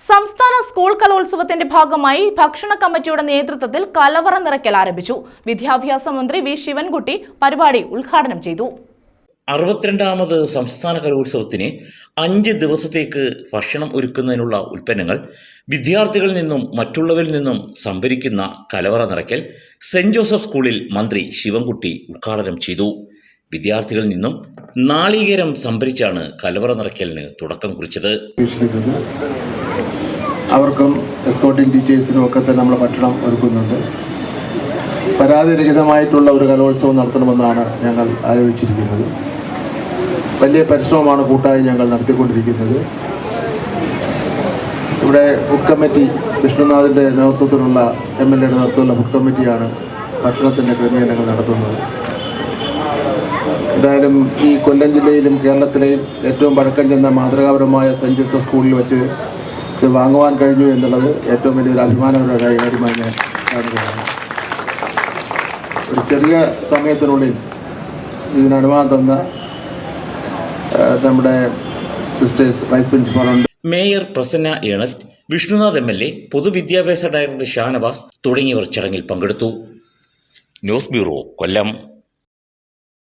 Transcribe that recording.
സംസ്ഥാന സ്കൂൾ കലോത്സവത്തിന്റെ ഭാഗമായി ഭക്ഷണ കമ്മിറ്റിയുടെ നേതൃത്വത്തിൽ കലവറ നിറയ്ക്കൽ ആരംഭിച്ചു. വിദ്യാഭ്യാസ മന്ത്രി വി ശിവൻകുട്ടി പരിപാടി ഉദ്ഘാടനം ചെയ്തു. അറുപത്തിരണ്ടാമത് സംസ്ഥാന കലോത്സവത്തിന് അഞ്ച് ദിവസത്തേക്ക് ഭക്ഷണം ഒരുക്കുന്നതിനുള്ള ഉൽപ്പന്നങ്ങൾ വിദ്യാർത്ഥികളിൽ നിന്നും മറ്റുള്ളവരിൽ നിന്നും സംഭരിക്കുന്ന കലവറ നിറയ്ക്കൽ സെന്റ് ജോസഫ് സ്കൂളിൽ മന്ത്രി ശിവൻകുട്ടി ഉദ്ഘാടനം ചെയ്തു. വിദ്യാർത്ഥികളിൽ നിന്നും നാളികേരം സംഭരിച്ചാണ് കലവറ നിറയ്ക്കലിന് തുടക്കം കുറിച്ചത്. അവർക്കും എസ്കോട്ടിംഗ് ടീച്ചേഴ്സിനും ഒക്കെ തന്നെ നമ്മൾ ഭക്ഷണം ഒരുക്കുന്നുണ്ട്. പരാതിരഹിതമായിട്ടുള്ള ഒരു കലോത്സവം നടത്തണമെന്നാണ് ഞങ്ങൾ ആലോചിച്ചിരിക്കുന്നത്. വലിയ പരിശ്രമമാണ് കൂട്ടായി ഞങ്ങൾ നടത്തിക്കൊണ്ടിരിക്കുന്നത്. ഇവിടെ ഫുഡ് കമ്മിറ്റി വിഷ്ണുനാഥിന്റെ നേതൃത്വത്തിലുള്ള എം എൽ എയുടെ നേതൃത്വത്തിലുള്ള ഫുഡ് കമ്മിറ്റിയാണ് ഭക്ഷണത്തിന്റെ ക്രമീകരണങ്ങൾ നടത്തുന്നത്. എന്തായാലും ഈ കൊല്ലം ജില്ലയിലും കേരളത്തിലെയും ഏറ്റവും പഴക്കം ചെന്ന മാതൃകാപരമായ സെന്റ് ജോസഫ് സ്കൂളിൽ വെച്ച് ഇത് വാങ്ങുവാൻ കഴിഞ്ഞു എന്നുള്ളത് ഏറ്റവും വലിയൊരു അഭിമാനകരമായ കാര്യമായി ഞാൻ കാണുകയാണ്. ഒരു ചെറിയ സമയത്തിനുള്ളിൽ ഇതിന് അനുവാദം തന്ന നമ്മുടെ sisters vice പ്രിൻസിപ്പാളുണ്ട് mayor Prasanna Ernest Vishnunath M L A പൊതുവിദ്യാഭ്യാസ ഡയറക്ടർ ഷാനവാസ് തുടങ്ങിയവർ ചടങ്ങിൽ പങ്കെടുത്തു. News bureau Kollam.